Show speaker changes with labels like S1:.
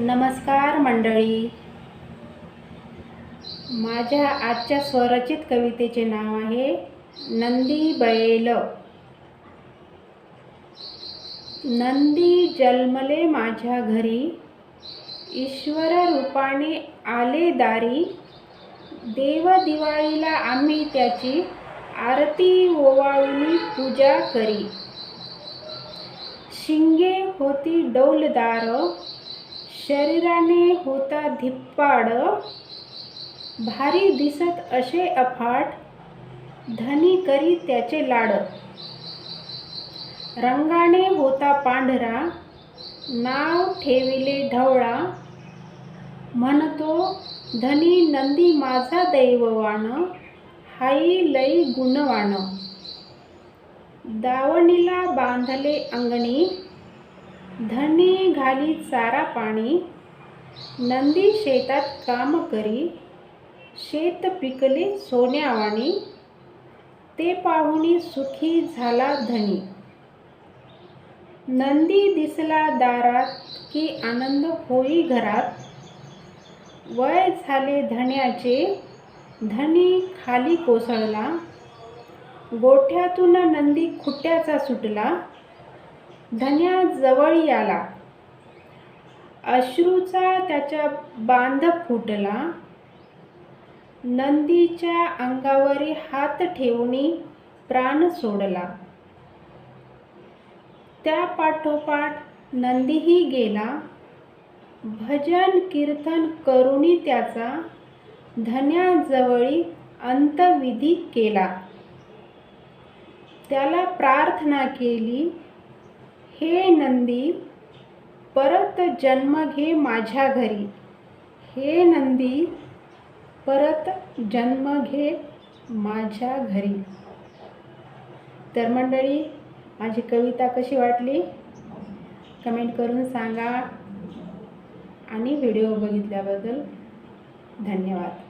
S1: नमस्कार मंडळी. माझ्या आजच्या स्वरचित कवितेचे नाव आहे नंदी बैल. नंदी जन्मले माझ्या घरी. ईश्वर रूपाने आले दारी. देव दिवाळीला आम्ही त्याची आरती ओवाळून पूजा करी. शिंगे होती डौलदार. शरीराने होता धिप्पाड भारी दिसत असे अफाट धनी करी त्याचे लाड. रंगाने होता पांढरा नाव ठेविले ढवळा. म्हणतो धनी नंदी माझा दैववान हाई लई गुणवान. दावणीला बांधले अंगणी. धनी घाली चारा पाणी नंदी शेतात काम करी शेत पिकले सोन्यावाणी ते पाहुणी सुखी झाला धनी. नंदी दिसला दारात की आनंद होई घरात. वय झाले धन्याचे धनी खाली कोसळला. गोठ्यातून नंदी खुट्ट्याचा सुटला. धन्या जवळी आला अश्रूचा त्याच्या बांध फुटला. नंदीच्या अंगावरी हात ठेवणी प्राण सोडला. त्या पाठोपाठ नंदीही गेला. भजन कीर्तन करुणी त्याचा धन्याजवळी अंतविधी केला. त्याला प्रार्थना केली. हे नंदी परत जन्म घे माझ्या घरी. हे नंदी परत जन्म घे माझ्या घरी. तर मंडळी माझी कविता कशी वाटली? कमेंट करून सांगा. आणि व्हिडिओ बघितल्याबद्दल धन्यवाद.